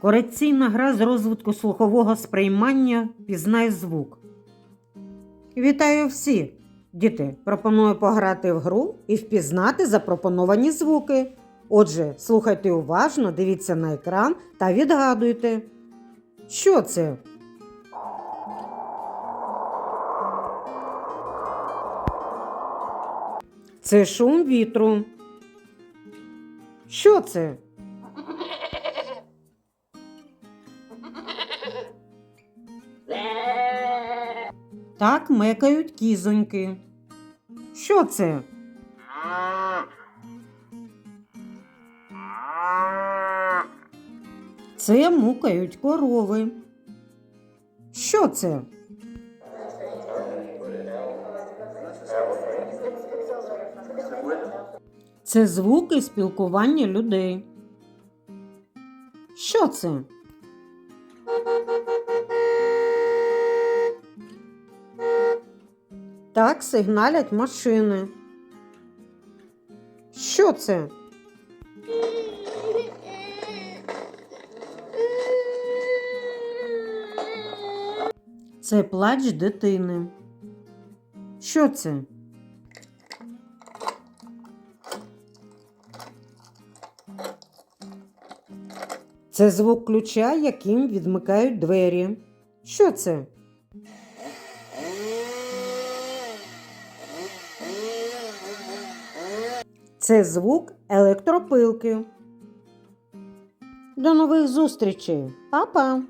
Корекційна гра з розвитку слухового сприймання Пізнай звук. Вітаю всі! Діти, пропоную пограти в гру і впізнати запропоновані звуки. Отже, слухайте уважно, дивіться на екран та відгадуйте. Що це? Це шум вітру. Що це? Так мекають кізоньки. Що це? Це мукають корови. Що це? Це звуки спілкування людей. Що це? Так сигналять машини. Що це? Це плач дитини. Що це? Це звук ключа, яким відмикають двері. Що це? Це звук електропилки. До нових зустрічей, Па-па!